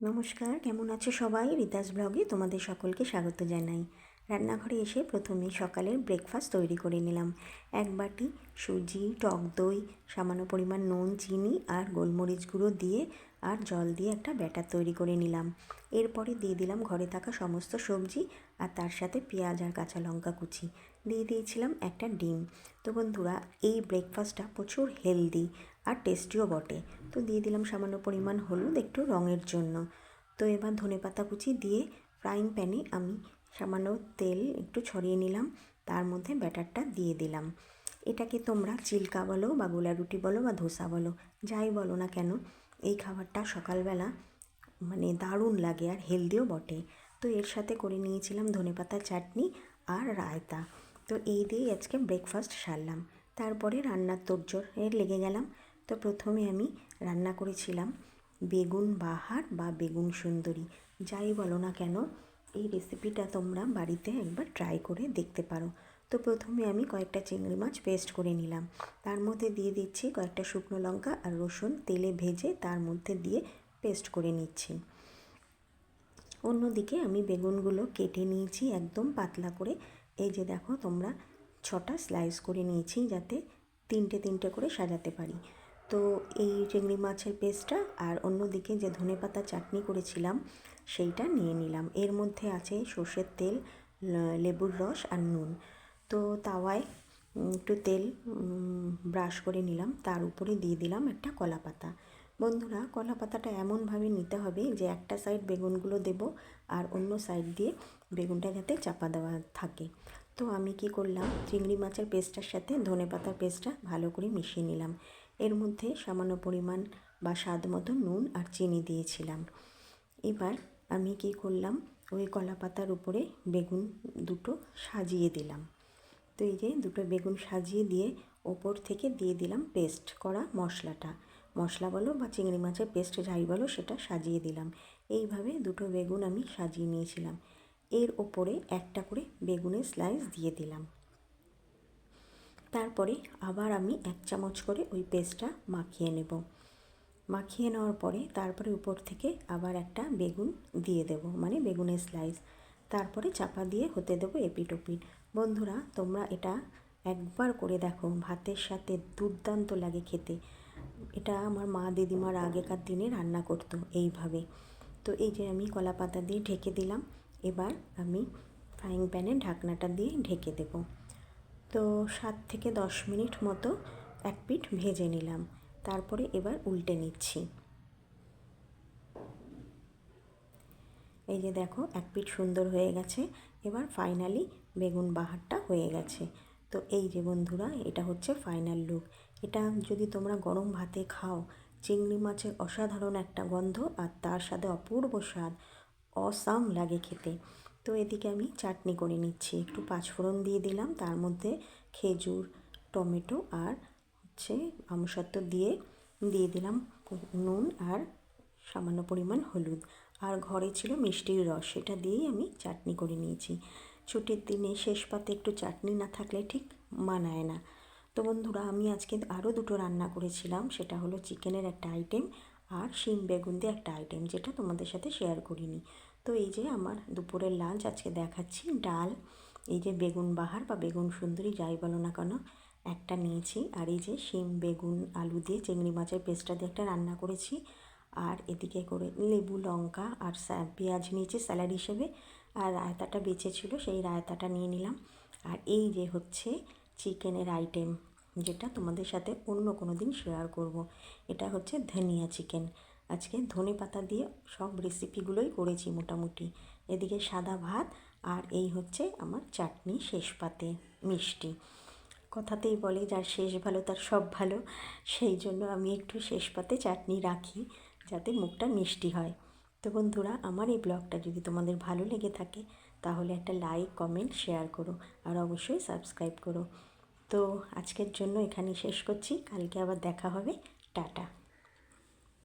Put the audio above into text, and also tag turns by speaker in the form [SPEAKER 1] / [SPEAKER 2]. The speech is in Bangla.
[SPEAKER 1] নমস্কার কেমন আছো সবাই? রিতাস ব্লগে তোমাদের সকলকে স্বাগত জানাই। রান্নাঘরে এসে প্রথমে সকালের ব্রেকফাস্ট তৈরি করে নিলাম। এক বাটি সুজি, টক দই, সামান্য পরিমাণ নুন, চিনি আর গোলমরিচ গুঁড়ো দিয়ে আর জল দিয়ে একটা ব্যাটার তৈরি করে নিলাম। এরপরে দিয়ে দিলাম ঘরে থাকা সমস্ত সবজি আর তার সাথে পেঁয়াজ আর কাঁচা লঙ্কা কুচি। দিয়ে দিয়েছিলাম একটা ডিম। তো বন্ধুরা, এই ব্রেকফাস্টটা প্রচুর হেলদি আর টেস্টিও বটে। তো দিয়ে দিলাম সামান্য পরিমাণ হলুদ একটু রঙের জন্য। তো এবার ধনে পাতা কুচি দিয়ে ফ্রাইং প্যানে আমি সামান্য তেল একটু ছড়িয়ে নিলাম, তার মধ্যে ব্যাটারটা দিয়ে দিলাম। এটাকে তোমরা চিল্কা বলো বা গোলা রুটি বলো বা ধোসা বলো, যাই বলো না কেন, এই খাবারটা সকালবেলা মানে দারুণ লাগে আর হেলদিও বটে। তো এর সাথে করে নিয়েছিলাম ধনেপাতার চাটনি আর রায়তা। তো এই দিয়েই আজকে ব্রেকফাস্ট সারলাম। তারপরে রান্নার তোড়জোড় এর লেগে গেলাম। তো প্রথমে আমি রান্না করেছিলাম বেগুন বাহার বা বেগুন সুন্দরী, যাই বলো না কেন এই রেসিপিটা তোমরা বাড়িতে একবার ট্রাই করে দেখতে পারো। তো প্রথমে আমি কয়েকটা চিংড়ি মাছ পেস্ট করে নিলাম। তার মধ্যে দিয়ে দিচ্ছি কয়েকটা শুকনো লঙ্কা আর রসুন। তেলে ভেজে তার মধ্যে দিয়ে পেস্ট করে নিচ্ছি। অন্যদিকে আমি বেগুনগুলো কেটে নিয়েছি একদম পাতলা করে। এই যে দেখো, তোমরা ছটা স্লাইস করে নিয়েছি যাতে তিনটে তিনটে করে সাজাতে পারি। তো এই চিংড়ি মাছের পেস্টটা আর অন্যদিকে যে ধনে পাতা চাটনি করেছিলাম, সেইটা নিয়ে নিলাম। এর মধ্যে আছে সর্ষের তেল লেবুর রস আর নুন। তো তাওয়ায় একটু তেল ব্রাশ করে নিলাম। তার উপরে দিয়ে দিলাম একটা কলা পাতা। বন্ধুরা, কলা পাতাটা এমনভাবে নিতে হবে যে একটা সাইড বেগুনগুলো দেব আর অন্য সাইড দিয়ে বেগুনটা যাতে চাপা দেওয়া থাকে। তো আমি কি করলাম, চিংড়ি মাছের পেস্টটার সাথে ধনে পাতার পেস্টটা ভালো করে মিশিয়ে নিলাম। এর মধ্যে সামান্য পরিমাণ বা স্বাদ মতো নুন আর চিনি দিয়েছিলাম। এবার আমি কি করলাম? ওই কলা পাতার উপরে বেগুন দুটো সাজিয়ে দিলাম। তো এই যে দুটো বেগুন সাজিয়ে দিয়ে ওপর থেকে দিয়ে দিলাম পেস্ট করা মশলাটা। মশলা বলো বা চিংড়ি মাছের পেস্ট যাই বলো সেটা সাজিয়ে দিলাম। এইভাবে দুটো বেগুন আমি সাজিয়ে নিয়েছিলাম। এর ওপরে একটা করে বেগুনের স্লাইস দিয়ে দিলাম। তারপরে আবার আমি এক চামচ করে ওই পেস্টটা মাখিয়ে নেব। মাখিয়ে নেওয়ার পরে তারপরে উপর থেকে আবার একটা বেগুন দিয়ে দেব মানে বেগুনের স্লাইস তারপরে চাপা দিয়ে হতে দেবো এপিট ওপিট বন্ধুরা, তোমরা এটা একবার করে দেখো, ভাতের সাথে দুর্দান্ত লাগে খেতে। এটা আমার মা দিদিমার আগেকার দিনে রান্না করতো এইভাবে। তো এই যে আমি কলা পাতা দিয়ে ঢেকে দিলাম, এবার আমি ফ্রাইং প্যানে ঢাকনাটা দিয়ে ঢেকে দেব। তো সাত থেকে দশ মিনিট মতো এক পিঠ ভেজে নিলাম। তারপরে এবার উল্টে নিচ্ছি। এই যে দেখো, এক পিঠ সুন্দর হয়ে গেছে। এবার ফাইনালি বেগুন বাহারটা হয়ে গেছে। তো এই যে বন্ধুরা, এটা হচ্ছে ফাইনাল লুক এটা যদি তোমরা গরম ভাতে খাও, চিংড়ি মাছের অসাধারণ একটা গন্ধ আর তার সাথে অপূর্ব স্বাদ, অসাম লাগে খেতে। তো এদিকে আমি চাটনি করে নিচ্ছি। একটু পাঁচফোড়ন দিয়ে দিলাম, তার মধ্যে খেজুর, টমেটো আর হচ্ছে আমসত্ব দিয়ে দিয়ে দিলাম নুন আর সামান্য পরিমাণ হলুদ। আর ঘরে ছিল মিষ্টির রস, সেটা দিয়েই আমি চাটনি করে নিয়েছি। ছুটির দিনে শেষ পাতে একটু চাটনি না থাকলে ঠিক মানায় না। তো বন্ধুরা, আমি আজকে আরও দুটো রান্না করেছিলাম, সেটা হলো চিকেনের একটা আইটেম আর শিম বেগুন দিয়ে একটা আইটেম যেটা তোমাদের সাথে শেয়ার করিনি। তো এই যে আমার দুপুরের লাঞ্চ আজকে দেখাচ্ছি ডাল, এই যে বেগুন বাহার বা বেগুন সুন্দরী, যাই বলো না কেন, একটা নিয়েছি। আর এই যে শিম, বেগুন, আলু দিয়ে চিংড়ি মাছের পেস্টটা দিয়ে একটা রান্না করেছি। আর এদিকে করে লেবু, লঙ্কা আর পেঁয়াজ নিয়েছি স্যালাড হিসেবে। আর রায়তাটা বেঁচে ছিল, সেই রায়তাটা নিয়ে নিলাম। আর এই যে হচ্ছে চিকেনের আইটেম যেটা তোমাদের সাথে অন্য কোনো দিন শেয়ার করব। এটা হচ্ছে ধনিয়া চিকেন আজকে ধনে পাতা দিয়ে সব রেসিপিগুলোই করেছি মোটামুটি। এদিকে সাদা ভাত আর এই হচ্ছে আমার চাটনি শেষ পাতে মিষ্টি। কথাতেই বলে যার শেষ ভালো তার সব ভালো, সেই জন্য আমি একটু শেষ পাতে চাটনি রাখি যাতে মুখটা মিষ্টি হয়। তো বন্ধুরা, আমার এই ব্লগটা যদি তোমাদের ভালো লেগে থাকে, তাহলে একটা লাইক কমেন্ট শেয়ার করো আর অবশ্যই সাবস্ক্রাইব করো। তো আজকের জন্য এখানেই শেষ করছি, কালকে আবার দেখা হবে। টাটা।